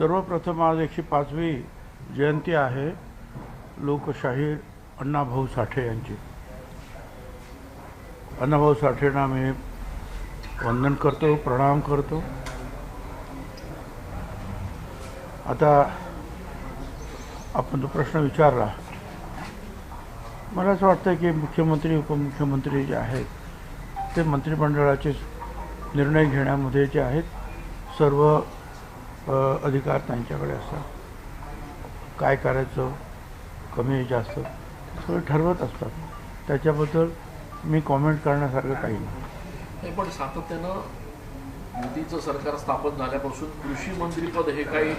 सर्वप्रथम आज एकशे पाचवी जयंती आहे. लोकशाहीर अण्णाभाऊ साठे यांची. अण्णाभाऊ साठेंना मी वंदन करतो प्रणाम करतो. आता आपण जो प्रश्न विचारला. मला असं वाटतं की मुख्यमंत्री उपमुख्यमंत्री जे आहेत ते मंत्रिमंडळाचे निर्णय घेण्यामध्ये जे आहेत सर्व अधिकार त्यांच्याकडे असतात. काय करायचं? कमी जास्त. सगळं ठरवत असतात. त्याच्याबद्दल मी कॉमेंट करण्यासारखं काही नाही. नाही पण सातत्यानं युतीचं सरकार स्थापन झाल्यापासून कृषी मंत्रीपद हे काही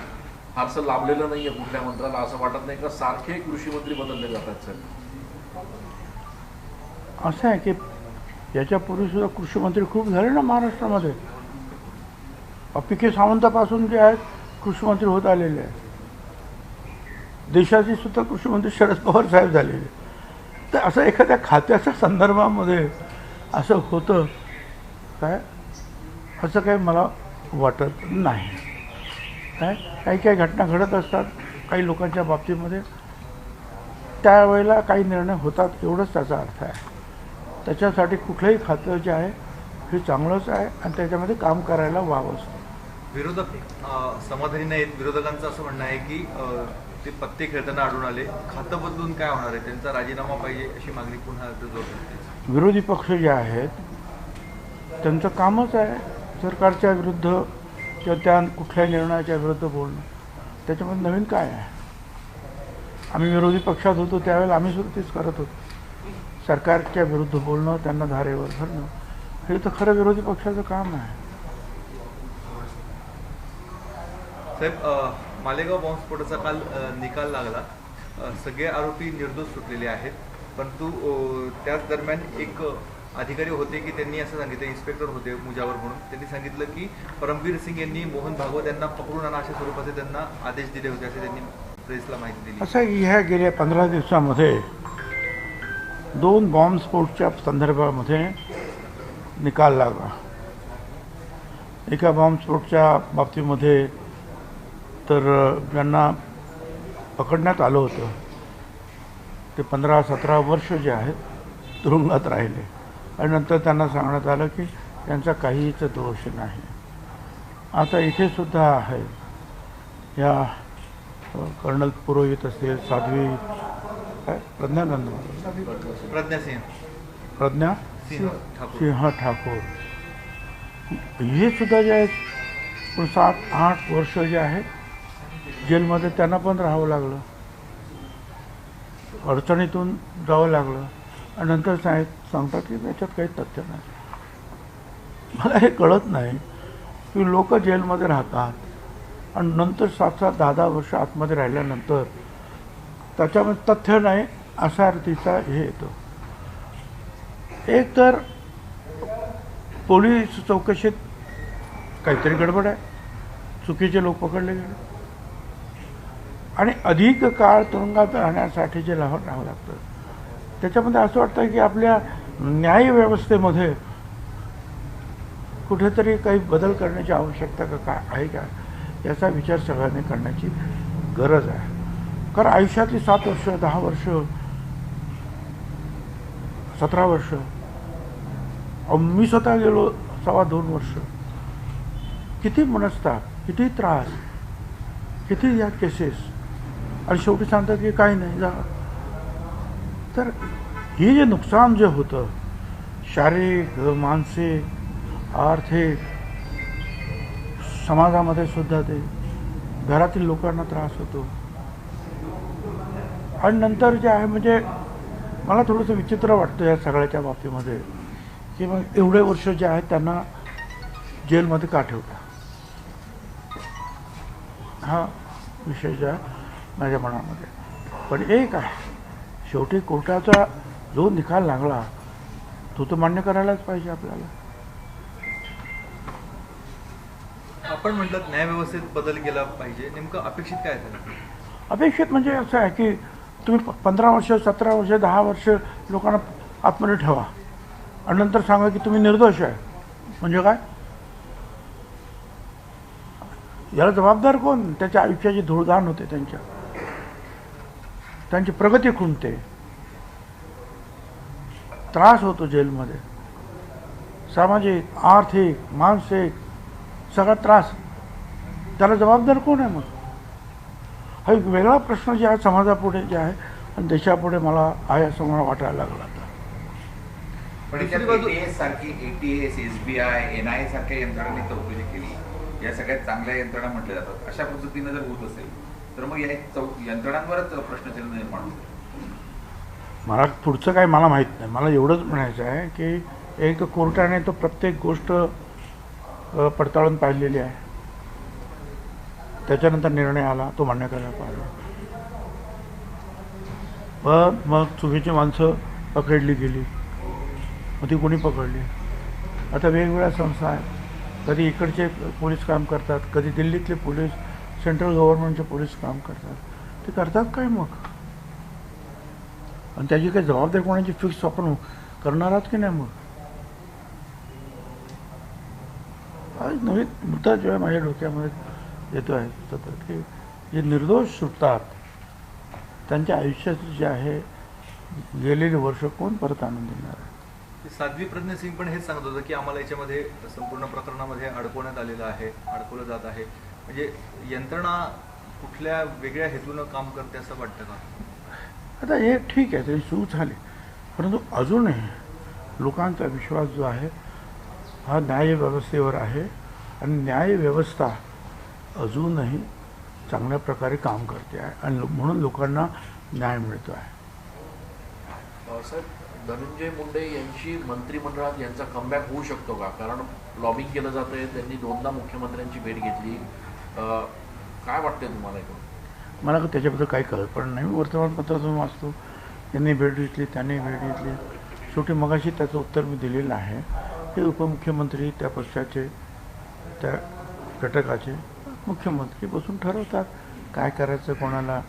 फारसं लाभलेलं नाहीये कुठल्या मंत्र्याला असं वाटत नाही का सारखे कृषी मंत्री बदलले जातात सर? असं आहे की याच्यापूर्वी सुद्धा कृषी मंत्री खूप झाले ना महाराष्ट्रामध्ये? पिके सावंतापासून जे आहेत कृषीमंत्री होत आलेले आहेत. देशाचे सुद्धा कृषीमंत्री शरद पवार साहेब झालेले तर असं एखाद्या खात्याच्या संदर्भामध्ये असं होतं काय? असं काही मला वाटत नाही. काय? काही काही घटना घडत असतात काही लोकांच्या बाबतीमध्ये. त्यावेळेला काही निर्णय होतात एवढंच त्याचा अर्थ आहे. त्याच्यासाठी कुठलंही खातं जे आहे हे चांगलंच आहे आणि त्याच्यामध्ये काम करायला वावंच. विरोधक समाधानी नाहीत. विरोधकांचं असं म्हणणं आहे की ते पत्ते खेळताना आढळून आले. खातं बदलून काय होणार आहे? त्यांचा राजीनामा पाहिजे अशी मागणी पुन्हा जोर विरोधी पक्ष जे आहेत त्यांचं कामच आहे सरकारच्या विरुद्ध किंवा त्या कुठल्या निर्णयाच्या विरुद्ध बोलणं. त्याच्यामध्ये नवीन काय आहे? आम्ही विरोधी पक्षात होतो त्यावेळेला आम्ही सुद्धा तेच करत होतो. सरकारच्या विरुद्ध बोलणं त्यांना धारेवर धरणं हे तर खरं विरोधी पक्षाचं काम आहे. साहेब मालेगाव बॉम्बस्फोटाचा काल निकाल लागला. सगळे आरोपी निर्दोष सुटलेले आहेत. परंतु त्याच दरम्यान एक अधिकारी होते की त्यांनी असं सांगितलं इन्स्पेक्टर होते मुजावर म्हणून. त्यांनी सांगितलं की परमवीर सिंग यांनी मोहन भागवत यांना पकडून आणा अशा स्वरूपाचे त्यांना आदेश दिले होते असे त्यांनी प्रेसला माहिती दिली. असं की ह्या गेल्या पंधरा दिवसामध्ये दोन बॉम्बस्फोटच्या संदर्भामध्ये निकाल लागला. एका बॉम्बस्फोटच्या बाबतीमध्ये तर ज्यांना पकडण्यात आलं होतं ते पंधरा सतरा वर्ष जे आहेत तुरुंगात राहिले. आणि नंतर त्यांना सांगण्यात आलं की त्यांचा काहीच दोष नाही. आता इथे सुद्धा आहे. या कर्नल पुरोहित असतील साध्वी काय? प्रज्ञानंद प्रज्ञा सिंह. प्रज्ञा सिंह ठाकूर. सिंह ठाकूर. हे सुद्धा जे आहेत पण सात आठ वर्ष जे आहेत जेलमध्ये त्यांना पण राहावं लागलं. अडचणीतून जावं लागलं. आणि नंतर सांग सांगतात की त्याच्यात काही तथ्य नाही. मला हे कळत नाही की लोक जेलमध्ये राहतात आणि नंतर सात सात दहा दहा वर्ष आतमध्ये राहिल्यानंतर त्याच्यामध्ये तथ्य नाही असा अर्थीचा हे येतो. एक तर पोलीस चौकशीत काहीतरी गडबड आहे. चुकीचे लोक पकडले गेले. आणि अधिक काळ तुरुंगात राहण्यासाठी जे राहावं राहावं लागतं. त्याच्यामध्ये असं वाटतं की आपल्या न्यायव्यवस्थेमध्ये कुठेतरी काही बदल करण्याची आवश्यकता का काय आहे का? याचा विचार सगळ्यांनी करण्याची गरज आहे. कारण आयुष्यातली सात वर्ष दहा वर्ष सतरा वर्ष मी स्वतः गेलो सव्वा दोन वर्ष. किती मनस्ताप किती त्रास किती या केसेस आणि शेवटी सांगतात की काही नाही जा. तर हे जे नुकसान जे होतं शारीरिक मानसिक आर्थिक समाजामध्ये सुद्धा ते घरातील लोकांना त्रास होतो. आणि नंतर जे आहे म्हणजे मला थोडंसं विचित्र वाटतं या सगळ्याच्या बाबतीमध्ये की मग एवढे वर्ष जे आहेत त्यांना जेलमध्ये का ठेवता? हा विषय जे आहे. माझ्या मनामध्ये. पण एक आहे शेवटी कोर्टाचा जो निकाल लागला तो तर मान्य करायलाच पाहिजे आपल्याला. आपण म्हटलं न्यायव्यवस्थेत बदल केला पाहिजे नेमकं अपेक्षित काय झालं अपेक्षित म्हणजे असं आहे की तुम्ही पंधरा वर्ष सतरा वर्ष दहा वर्ष लोकांना आतमध्ये ठेवा. आणि नंतर सांगा की तुम्ही निर्दोष आहे. म्हणजे काय? याला जबाबदार कोण? त्याच्या आयुष्याची धूळदाण होते त्यांच्या. त्यांची प्रगती खुंटते. त्रास होतो जेलमध्ये. सामाजिक आर्थिक मानसिक सगळा त्रास. त्याला जबाबदार कोण आहे मग? हा एक वेगळा प्रश्न जे आहे समाजापुढे जे आहे आणि देशापुढे मला आहे असं मला वाटायला लागला आता. पण सारख्या यंत्रणांनी चौकशी केली. या सगळ्यात चांगल्या यंत्रणा म्हटल्या जातात. अशा पद्धतीने जर होत असेल तर मग या यंत्रणांवरच प्रश्नचिन्ह निर्माण होतं. मला पुढचं काय मला माहीत नाही. मला एवढंच म्हणायचं आहे की एक कोर्टाने तो प्रत्येक गोष्ट पडताळून पाहिलेली आहे. त्याच्यानंतर निर्णय आला तो मान्य करायला पाहिजे पण मग चुकीची माणसं पकडली गेली. मग ती कोणी पकडली? आता वेगवेगळ्या संस्था आहेत. कधी इकडचे पोलीस काम करतात कधी दिल्लीतले पोलीस सेंट्रल गव्हर्नमेंटचे पोलीस काम करतात. ते करतात काय मग? आणि त्याची काही जबाबदारी कोणाची फिक्स आपण करणार आहात की नाही मग? नवीन मुद्दा जेव्हा माझ्या डोक्यामध्ये येतो आहे सतत की जे निर्दोष सुटतात त्यांच्या आयुष्याचं जे आहे गेलेले वर्ष कोण परत आणून देणार आहे? साध्वी प्रज्ञा सिंग पण हेच सांगत होतं की आम्हाला याच्यामध्ये संपूर्ण प्रकरणामध्ये अडकवण्यात आलेलं आहे अडकवलं जात आहे. म्हणजे यंत्रणा कुठल्या वेगळ्या हेतूनं काम करते असं वाटतं का? आता हे ठीक आहे तरी सुरू झाले. परंतु अजूनही लोकांचा विश्वास जो आहे हा न्यायव्यवस्थेवर आहे आणि न्यायव्यवस्था अजूनही चांगल्या प्रकारे काम करते आहे आणि म्हणून लोकांना न्याय मिळतो आहे. साहेब धनंजय मुंडे यांची मंत्रिमंडळात यांचा कमबॅक होऊ शकतो का? कारण लॉबिंग केलं जात आहे त्यांनी दोनदा मुख्यमंत्र्यांची भेट घेतली. काय वाटतंय तुम्हाला इकडून? मला का त्याच्याबद्दल काही कळत पण नाही. मी वर्तमानपत्रातून वाचतो. यांनी भेट घेतली त्यांनी भेट घेतली. शेवटी मगाशी त्याचं उत्तर मी दिलेलं आहे. हे उपमुख्यमंत्री त्या पक्षाचे त्या घटकाचे मुख्यमंत्री बसून ठरवतात. काय करायचं कोणाला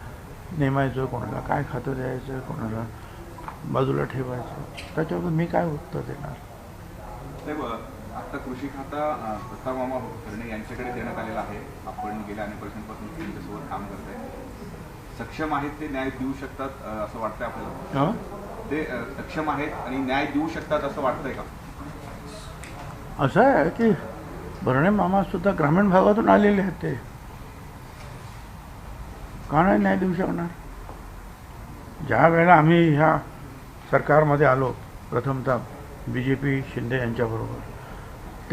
नेमायचं कोणाला काय खातं द्यायचं कोणाला बाजूला ठेवायचं. त्याच्याबद्दल मी काय उत्तर देणार? साहेब आता कृषी खाता अ, प्रस्ताव मामा करणे यांच्याकडे देण्यात आलेला आहे. आपण गेल्या अनेक वर्षांपासून त्यांच्यासोबत काम करताय. सक्षम आहेत ते न्याय देऊ शकतात असं वाटतंय आपल्याला? ते सक्षम आहेत आणि न्याय देऊ शकतात असं वाटतंय का? असं आहे की भरणे मामा सुद्धा ग्रामीण भागातून आलेले आहेत ते. का नाही न्याय देऊ शकणार? ज्या वेळेला आम्ही ह्या सरकारमध्ये आलो प्रथमतः बी जे पी शिंदे यांच्याबरोबर.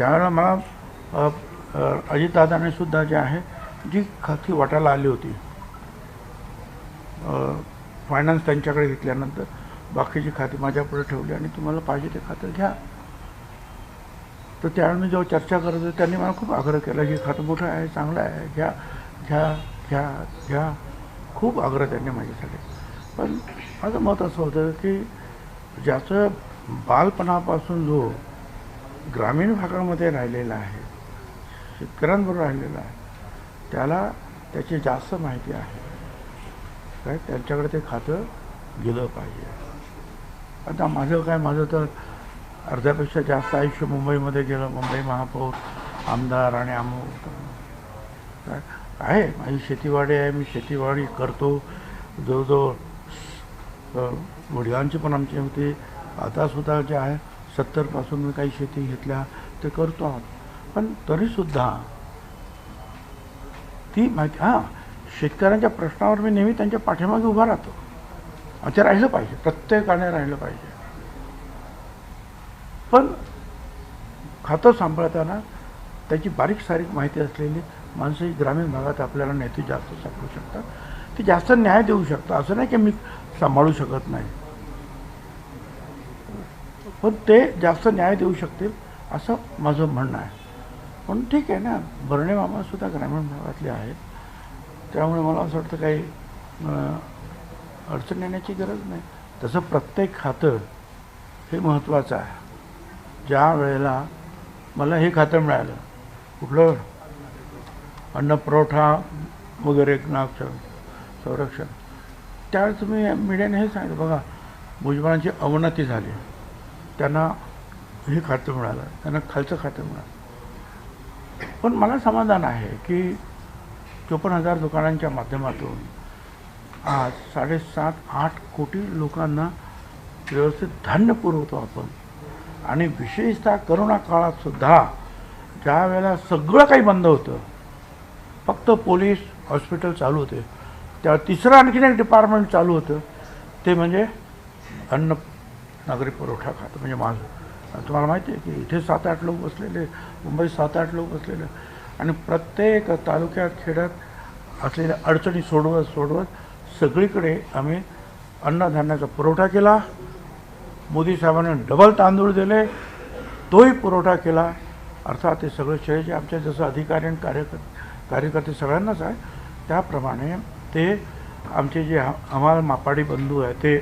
त्यावेळेला मला अजितदादाने सुद्धा जे आहे जी खाती वाटायला आली होती फायनान्स त्यांच्याकडे घेतल्यानंतर बाकीची खाती माझ्यापुढे ठेवली आणि तुम्हाला पाहिजे ते खातं घ्या. तर त्यावेळी मी जेव्हा चर्चा करत होतो त्यांनी मला खूप आग्रह केला की खातं मोठं आहे? चांगलं आहे घ्या घ्या घ्या घ्या. खूप आग्रह त्यांनी माझ्यासाठी. पण माझं मत असं होतं की ज्याचं बालपणापासून जो ग्रामीण भागामध्ये राहिलेला आहे शेतकऱ्यांबरोबर राहिलेला आहे त्याला त्याची जास्त माहिती आहे. काय? त्यांच्याकडे ते खातं गेलं पाहिजे. आता माझं काय? माझं तर अर्ध्यापेक्षा जास्त आयुष्य मुंबईमध्ये गेलं. मुंबई महापौर आमदार आणि अमुक काय? आहे. माझी शेतीवाडी आहे. मी शेतीवाडी करतो. जवळजवळ वडिलांची पण आमची होती. आतासुद्धा जे आहे सत्तरपासून मी काही शेती घेतल्या ते करतो आहोत. पण तरीसुद्धा ती माहिती हां शेतकऱ्यांच्या प्रश्नावर मी नेहमी त्यांच्या पाठीमागे उभा राहतो. आणि ते राहिलं पाहिजे प्रत्येकाने राहिलं पाहिजे. पण खातं सांभाळताना त्याची बारीक सारीक माहिती असलेली माणसं ही ग्रामीण भागात आपल्याला नेते जास्त सापडू शकतात. ते जास्त न्याय देऊ शकतात. असं नाही की मी सांभाळू शकत नाही. पण ते जास्त न्याय देऊ शकतील असं माझं म्हणणं आहे. पण ठीक आहे ना बर्णे मामासुद्धा ग्रामीण भागातले आहेत. त्यामुळे मला असं वाटतं काही अडचण येण्याची गरज नाही. तसं प्रत्येक खातं हे महत्त्वाचं आहे. ज्या वेळेला मला हे खातं मिळालं कुठलं अन्न पुरवठा वगैरे नाग संरक्षण त्यावेळेस तुम्ही मीडियाने हे सांगितलं बघा भुजबळांची अवनती झाली. त्यांना हे खातं मिळालं त्यांना खालचं खातं मिळालं. पण मला समाधान आहे की चोपन्न हजार दुकानांच्या माध्यमातून आज साडेसात आठ कोटी लोकांना व्यवस्थित धान्य पुरवतो आपण. आणि विशेषतः करोना काळातसुद्धा ज्या वेळेला सगळं काही बंद होतं फक्त पोलीस हॉस्पिटल चालू होते. त्या तिसरं आणखीन एक डिपार्टमेंट चालू होतं. ते म्हणजे अन्न नागरी पुरवठा खातं. म्हणजे माझं तुम्हाला माहिती आहे की इथे सात आठ लोक बसलेले मुंबईत सात आठ लोक बसलेले. आणि प्रत्येक तालुक्यात खेड्यात असलेल्या अडचणी सोडवत सोडवत सगळीकडे आम्ही अन्नधान्याचा पुरवठा केला. मोदी साहेबांनी डबल तांदूळ दिले. तोही पुरवठा केला. अर्थात ते सगळं श्रेय जे आमच्या जसं अधिकारी आणि कार्यकर कार्यकर्ते सगळ्यांनाच आहे त्याप्रमाणे ते आमचे जे आ- आम्हाला मापाडी बंधू आहे ते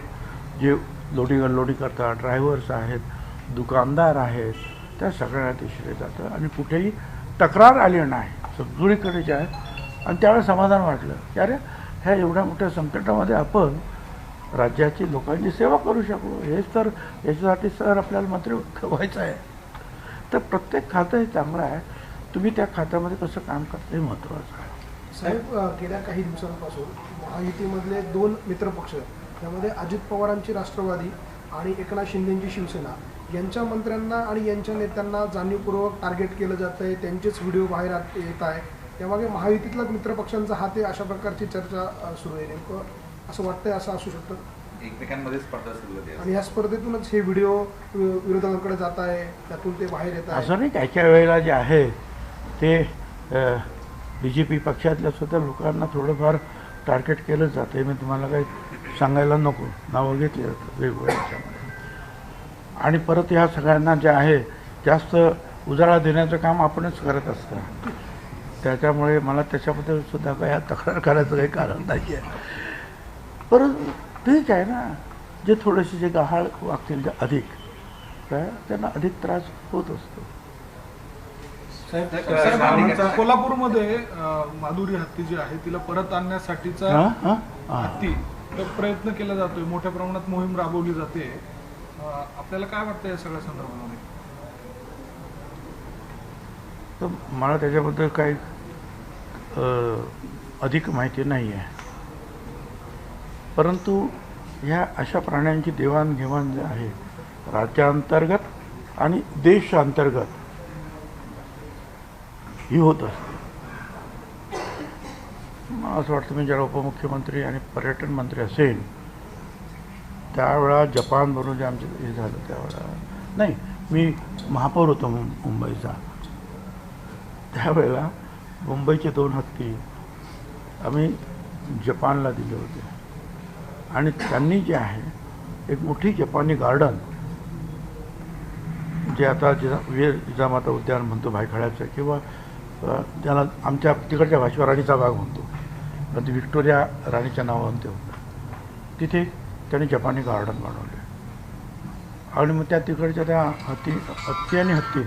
जे लोडिंग अनलोडिंग करतात ड्रायव्हर्स आहेत दुकानदार आहेत त्या सगळ्यांना ते श्रेय जातं. आणि कुठेही तक्रार आली नाही. सगळीकडे जे आहे आणि त्यावेळेस समाधान वाटलं. की अरे ह्या एवढ्या मोठ्या संकटामध्ये आपण राज्याची लोकांची सेवा करू शकलो. हेच तर याच्यासाठी सर आपल्याला मंत्री व्हायचं आहे. तर प्रत्येक खातं हे चांगलं आहे. तुम्ही त्या खात्यामध्ये कसं काम करता हे महत्त्वाचं आहे. साहेब गेल्या काही दिवसांपासून महायुतीमधले दोन मित्रपक्ष त्यामध्ये अजित पवारांची राष्ट्रवादी आणि एकनाथ शिंदेची शिवसेना. यांच्या मंत्र्यांना आणि यांच्या नेत्यांना जाणीवपूर्वक टार्गेट केलं जात आहे. त्यांचेच व्हिडिओ बाहेर आत- येत आहे. त्यामागे महायुतीतलाच मित्रपक्षांचा हात आहे अशा प्रकारची चर्चा सुरू आहे नेमकं. असं वाटतंय असं असू शकतं. एकमेकांमध्ये स्पर्धा सुरू आणि या स्पर्धेतूनच हे व्हिडिओ विरोधकांकडे जात आहे. त्यातून ते बाहेर येत आहे. असं नाही काय काय वेळेला जे आहे ते बी जे पी पक्षातल्या सुद्धा लोकांना थोडंफार टार्गेट केलं जातं मी तुम्हाला काही सांगायला नको. नावं घेतली जातं वेगवेगळ्या याच्यामध्ये. आणि परत ह्या सगळ्यांना जे आहे जास्त उजाळा देण्याचं काम आपणच करत असतं. त्याच्यामुळे मला त्याच्याबद्दल सुद्धा काही तक्रार करायचं काही कारण नाही आहे परंतु ठीक आहे ना जे थोडेसे जे गहाळ वागतील ते अधिक. काय त्यांना अधिक त्रास होत असतो. कोल्हापूरमध्ये माधुरी हत्ती जी आहे तिला परत आणण्यासाठीचा हत्ती प्रयत्न केला जातोय. मोठ्या प्रमाणात मोहीम राबवली जाते. आपल्याला काय वाटतं या सगळ्या संदर्भामध्ये? तर मला त्याच्याबद्दल काही अधिक माहिती नाही आहे. परंतु ह्या अशा प्राण्यांची देवाणघेवाण जे आहे राज्यांतर्गत आणि देशांतर्गत ही होत असते. असं वाटतं मी ज्याला उपमुख्यमंत्री आणि पर्यटन मंत्री असेल. त्यावेळा जपानवरून जे आमचं हे झालं त्यावेळा. नाही मी महापौर होतो मुं- मुंबईचा. त्यावेळेला मुंबईचे दोन हत्ती आम्ही जपानला दिले होते. आणि त्यांनी जे आहे एक मोठी जपानी गार्डन जे आता जिजा वीर जिजामाता उद्यान म्हणतो भायखळ्याचं किंवा त्याला आमच्या तिकडच्या भाषेवर राणीचा बाग म्हणतो. पण ते व्हिक्टोरिया राणीच्या नावानं ते होतं. तिथे त्यांनी जपानी गार्डन बनवले. आणि मग त्या तिकडच्या त्या हत्ती हत्ती आणि हत्ती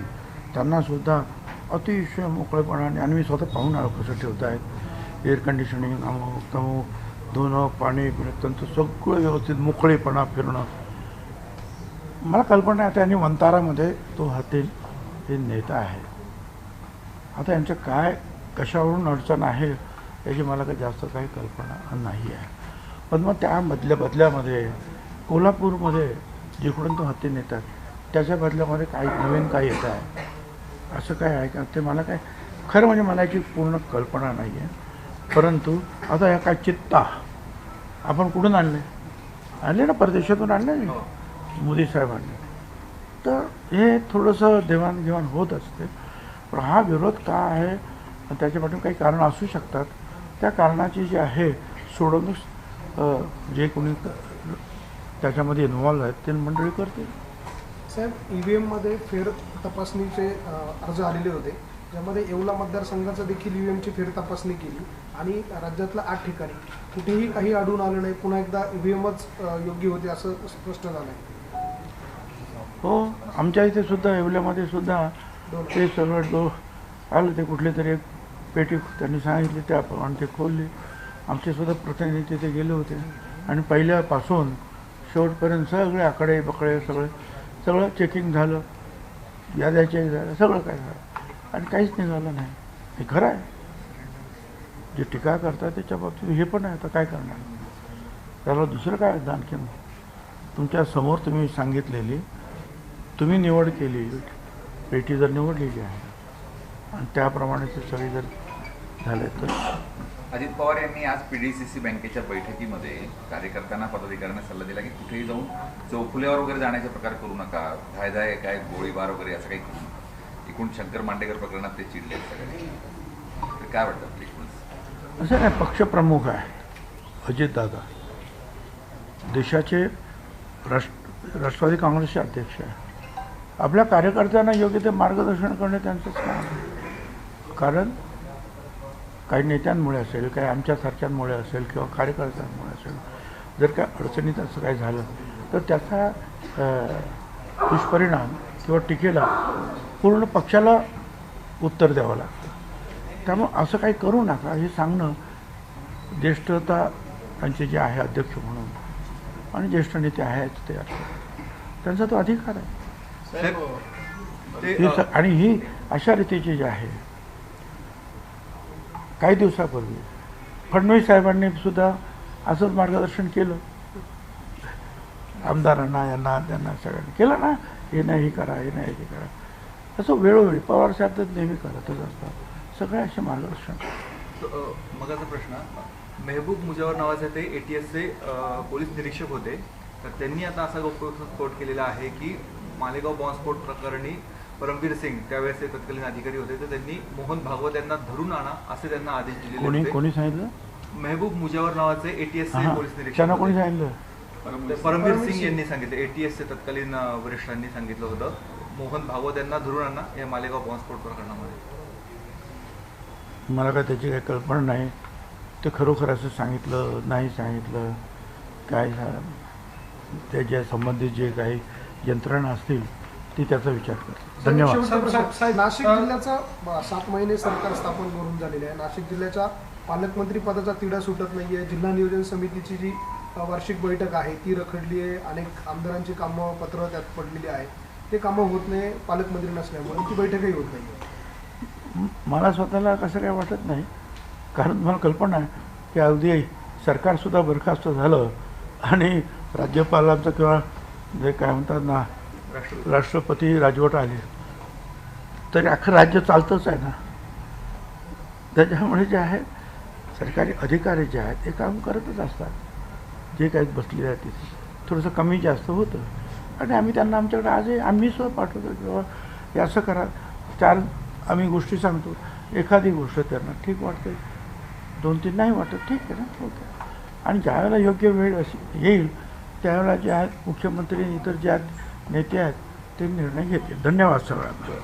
त्यांनासुद्धा अतिशय मोकळेपणाने आणि मी स्वतः पाहून आलो कसं ठेवत आहेत एअर कंडिशनिंग अमुक तमुक धुणं पाणी पिणं त्यांचं सगळं व्यवस्थित मोकळेपणा फिरणं. मला कल्पना आहे आणि वंतारामध्ये तो हत्ती हे नेता आहे. आता यांचं काय कशावरून अडचण आहे? याची मला काही जास्त काही कल्पना नाही आहे. पण मग त्या मधल्या बदल्यामध्ये कोल्हापूरमध्ये जिकडून तो हत्ती नेतात त्याच्या बदल्यामध्ये काही नवीन काही येत आहे? असं काय आहे का? ते मला काय खरं म्हणजे मला याची पूर्ण कल्पना नाही आहे. परंतु आता ह्या काय चित्ता आपण कुठून आणले? आणले ना परदेशातून आणले मोदी साहेब आणले. तर हे थोडंसं देवाणघेवाण होत असते. पण हा विरोध का आहे? आणि त्याच्या काही कारण असू शकतात. त्या कारणाची जी आहे सोडवणूक जे कोणी त्याच्यामध्ये इन्व्हॉल्व आहेत ते मंडळी करतील. साहेब ई व्ही एममध्ये फेर तपासणीचे अर्ज आलेले होते. ज्यामध्ये येवला मतदारसंघाचा देखील ई व्ही एमची फेर तपासणी केली आणि राज्यातल्या आठ ठिकाणी. कुठेही काही आढळून आलं नाही पुन्हा एकदा ई व्ही एमच योग्य होते असं स्पष्ट झालं आहे. हो आमच्या इथे सुद्धा येवल्यामध्ये सुद्धा ते सगळं जो आलं ते कुठले तरी एक पेटी त्यांनी सांगितली त्याप्रमाणे ते खोलली. आमचेसुद्धा प्रतिनिधी तिथे गेले होते. आणि पहिल्यापासून शेवटपर्यंत सगळे आकडे बकडे सगळे सगळं चेकिंग झालं. याद्या चेक झालं सगळं काय झालं. आणि काहीच निघालं नाही. हे खरं आहे. जे टीका करतात त्याच्या बाबतीत हे पण आहे. आता काय करणार? त्याला दुसरं काय आणखीन तुमच्यासमोर तुम्ही सांगितलेली तुम्ही निवड केली. पेटी जर निवडलेली आहे आणि त्याप्रमाणे ते सगळे जर झाले तर. अजित पवार यांनी आज पीडीसीसी बँकेच्या बैठकीमध्ये कार्यकर्त्यांना पदाधिकाऱ्यांना सल्ला दिला की कुठेही जाऊन चौफुल्यावर वगैरे जाण्याचे प्रकार करू नका. धायदाय काय गोळीबार वगैरे असं काही करू नका. एकूण शंकर मांडेकर प्रकरणात ते चिडले सगळे. तर काय वाटतं आपलं असं नाही पक्षप्रमुख आहे. अजितदादा देशाचे राष्ट्र राष्ट्रवादी काँग्रेसचे अध्यक्ष आहे. आपल्या कार्यकर्त्यांना योग्य ते मार्गदर्शन करणे त्यांचंच काम कारण काही नेत्यांमुळे असेल काही आमच्यासारख्यांमुळे असेल किंवा कार्यकर्त्यांमुळे असेल जर काय अडचणीत असं काही झालं तर त्याचा दुष्परिणाम किंवा टीकेला पूर्ण पक्षाला उत्तर द्यावं लागतं. त्यामुळं असं काही करू नका हे सांगणं ज्येष्ठता त्यांचे जे आहे अध्यक्ष म्हणून आणि ज्येष्ठ नेते आहेत ते त्यांचा तो अधिकार आहे. हे आणि ही अशा रीतीची जी आहे काही दिवसापूर्वी. फडणवीस साहेबांनी सुद्धा असंच मार्गदर्शन केलं. आमदारांना यांना त्यांना सगळ्यांना केलं ना हे नाही हे करा हे नाही हे करा. असं वेळोवेळी पवार साहेब तर नेहमी करतच असतात. सगळे असे मार्गदर्शन. मग प्रश्न मेहबूब मुजावर नावाचे ते ए टी एसचे पोलीस निरीक्षक होते. तर त्यांनी आता असा गौप्यस्फोट केलेला आहे की मालेगाव बॉम्बस्फोट प्रकरणी परमवीर सिंग त्यावेळेस ते तत्कालीन अधिकारी होते तर त्यांनी मोहन भागवत यांना धरून आणा असे त्यांना आदेश दिलेले कोणी होते. कोणी सांगितलं? मेहबूब मुजावर नावाचे एटीएसचे हां पोलीस निरीक्षक त्यांना कोणी होते. सांगितलं? तर परमवीर सिंग. यांनी सांगितलं एटीएसचे तत्कालीन अ, वरिष्ठांनी सांगितलं होतं. मोहन भागवत यांना धरून आणा या मालेगाव बॉम्बस्फोट प्रकरणामध्ये. मला काय त्याची काही कल्पना नाही. ते खरोखर असं सांगितलं नाही सांगितलं काय झा- त्याच्या संबंधित जे काही यंत्रणा असतील ती त्याचा विचार कर धन्यवाद. साहेब, नाशिक जिल्ह्याचा सात महिने सरकार स्थापन करून झालेले आहे. नाशिक जिल्ह्याच्या पालकमंत्री पदाचा तिढा सुटत नाहीये. जिल्हा नियोजन समितीची जी वार्षिक बैठक आहे ती रखडली आहे. अनेक आमदारांची कामं पत्र त्यात पडलेली आहे ते कामं होत नाही पालकमंत्री नसल्यामुळे. ती बैठकही होत नाही मला स्वतःला कसं काय वाटत नाही. कारण मला कल्पना आहे की अगदी सरकारसुद्धा बरखास्त झालं आणि राज्यपालांचं किंवा जे काय म्हणतात ना राष्ट्रपती. राजवट आली. तरी अख्खं राज्य चालतंच आहे ना. त्याच्यामुळे जे आहे सरकारी अधिकारी जे आहेत ते काम करतच असतात. जे काही बसलेले आहेत तिथे. थोडंसं कमी जास्त होतं. आणि आम्ही त्यांना आमच्याकडे आजही आम्ही सुद्धा पाठवतो किंवा हे असं करा. चार आम्ही गोष्टी सांगतो. एखादी गोष्ट त्यांना ठीक वाटते. दोन तीन नाही वाटत ठीक आहे ना ओके. आणि ज्यावेळेला योग्य वेळ अशी येईल त्यावेळेला जे आहेत मुख्यमंत्री इतर जे आहेत नेते आहेत ते निर्णय घेतील. धन्यवाद सगळ्यांना